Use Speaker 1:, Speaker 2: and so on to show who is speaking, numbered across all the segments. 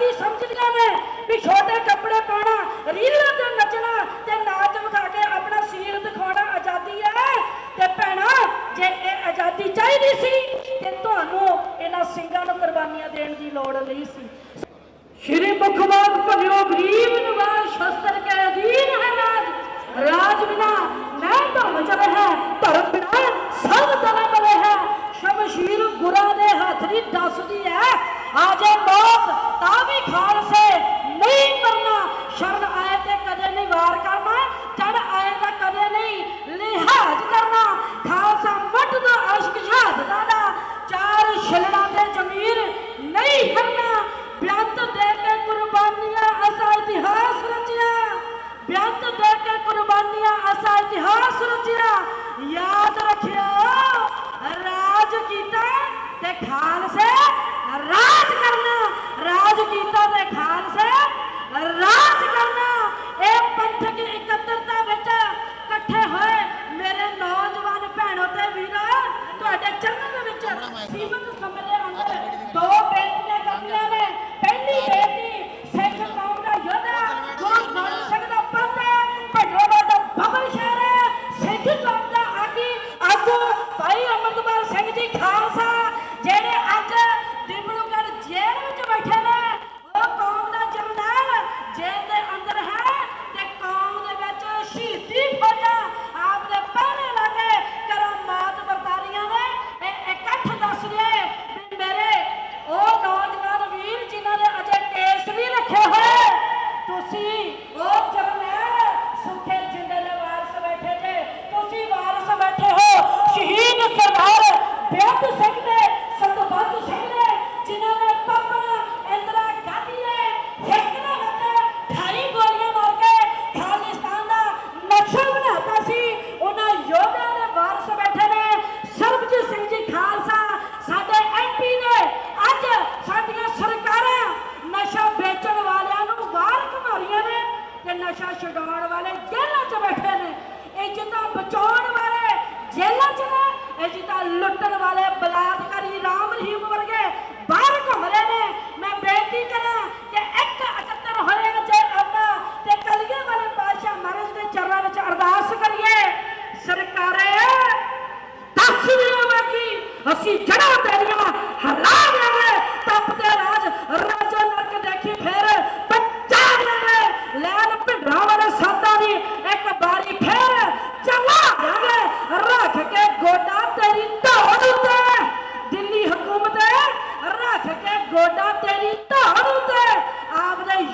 Speaker 1: ਗਲਤੀ ਸਮਝ ਲਿਆ ਮੈਂ ਵੀ ਛੋਟੇ ਕੱਪੜੇ ਪਾਉਣਾ, ਰੀਲਾਂ ਤੇ ਨੱਚਣਾ ਤੇ ਨਾਚ ਵਿਖਾ ਕੇ ਆਪਣਾ ਸੀਰ ਦਿਖਾਉਣਾ ਆਜ਼ਾਦੀ ਹੈ। ਤੇ ਭੈਣਾ, ਜੇ ਇਹ ਆਜ਼ਾਦੀ ਚਾਹੀਦੀ ਸੀ, ਤੇ ਤੁਹਾਨੂੰ ਇਹਨਾਂ ਸਿੰਘਾਂ ਨੂੰ ਕੁਰਬਾਨੀਆਂ ਦੇਣ ਦੀ ਲੋੜ ਨਹੀਂ ਸੀ। ਸ਼੍ਰੀ ਮੁਖਵਾਦ ਭਲਿਓ, ਗਰੀਬ ਨਵਾਜ਼ ਸ਼ਸਤਰ ਕੇ ਅਧੀਨ ਹੈ ਰਾਜ। ਰਾਜ ਬਿਨਾ ਨਾ ਧਰਮ ਚਲੇ ਹੈ ਧਰਮ ਬਿਨਾ ਸਭ ਤਲੇ ਬਲੇ ਹੈ। ਸ਼ਮਸ਼ੀਰ ਗੁਰਾ ਦੇ ਹੱਥ ਦੀ ਦੱਸਦੀ ਹੈ। ਆਜੇ ਹੀ ਖਾਲਸੇ ਨਹੀਂ ਕਰਨਾ। ਸ਼ਰਨ ਆਏ ਤੇ ਕਦੇ ਨਹੀਂ ਵਾਰ ਕਰਨਾ ਚੜ ਆਏ ਤਾਂ ਕਦੇ ਨਹੀਂ ਲਿਹਾਜ਼ ਕਰਨਾ। ਖਾਲਸਾ ਮੱਟ ਦਾ ਅਸ਼ਕ ਸ਼ਹਾਦਤਾਂ ਦਾ ਚਾਰ ਛਲੜਾਂ ਦੇ ਜ਼ਮੀਰ ਨਹੀਂ ਕਰਨਾ ਬਿਆੰਤ ਦੇ ਕੇ ਕੁਰਬਾਨੀਆਂ ਅਸਾ ਇਤਿਹਾਸ ਰਚਿਆ। ਬਿਆੰਤ ਦੇ ਕੇ ਕੁਰਬਾਨੀਆਂ ਅਸਾ ਇਤਿਹਾਸ ਰਚਿਆ। ਯਾਦ ਰੱਖਿਆ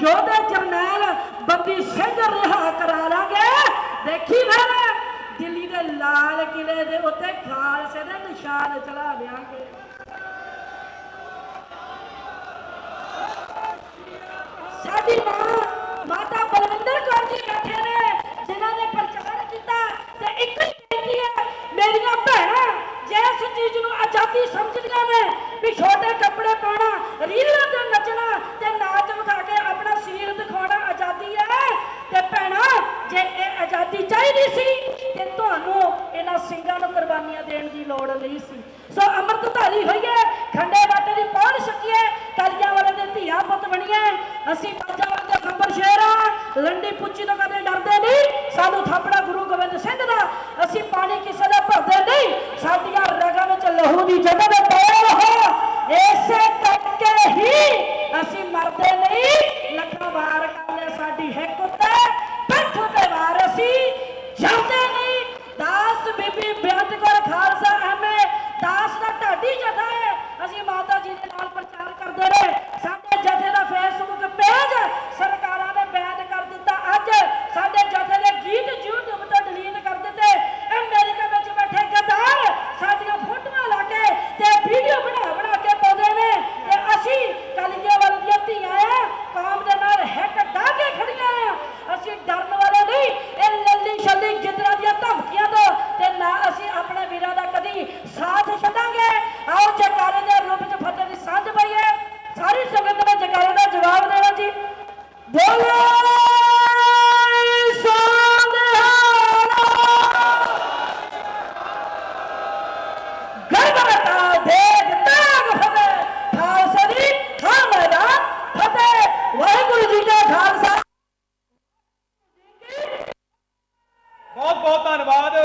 Speaker 1: ਯੋਧੇ ਜਰਨੈਲ ਬੰਦੀ ਸਿੰਘ ਰਿਹਾ ਕਰਾ ਲਾਂਗੇ। ਦੇਖੀ ਫਿਰ ਦਿੱਲੀ ਦੇ ਲਾਲ ਕਿਲੇ ਦੇ ਉੱਤੇ ਖਾਲਸੇ ਦੇ ਨਿਸ਼ਾਨ ਚੜਾ ਦੇਾਂਗੇ ਕੁਰਬਾਨੀਆਂ ਦੇਣ ਦੀ ਲੋੜ ਨਹੀਂ ਸੀ। ਸੋ ਅੰਮ੍ਰਿਤਧਾਰੀ ਹੋਈਏ, ਖੰਡੇ ਬਾਟੇ ਦੀ ਪੌਣ ਛਕੀਏ ਕਲੀਆਂ ਵਾਲੇ ਦੇ ਧੀਆ ਪੁੱਤ ਬਣੀਏ। ਅਸੀਂ ਪੰਜਾਂ ਵਰਗੇ ਖੰਬਰ ਸ਼ੇਰ ਆ, ਲੰਡੀ ਪੁੱਚੀ ਤੋਂ ਕਦੇ ਡਰਦੇ ਨਹੀਂ। ਸਾਨੂੰ ਥਾਪੜਾ ਗੁਰੂ ਗੋਬਿੰਦ ਸਿੰਘ ਦਾ, ਅਸੀਂ ਪਾਣੀ ਕਿਸੇ ਦਾ ਭਰਦੇ ਨਹੀਂ। ਸਾਡੀਆਂ ਰਗਾਂ ਵਿੱਚ ਲਹੂ ਦੀ ਜਗ੍ਹਾ ਦੇ ਪੈਰ ਹੋ। ਐਸੇ ਕਰਕੇ ਹੀ ਅਸੀਂ ਮਰਦੇ ਨਹੀਂ। ਲੱਖਾਂ ਵਾਰ ਕਰਨੇ ਸਾਡੀ ਹਿੱਕ ਉੱਤੇ ਕਾ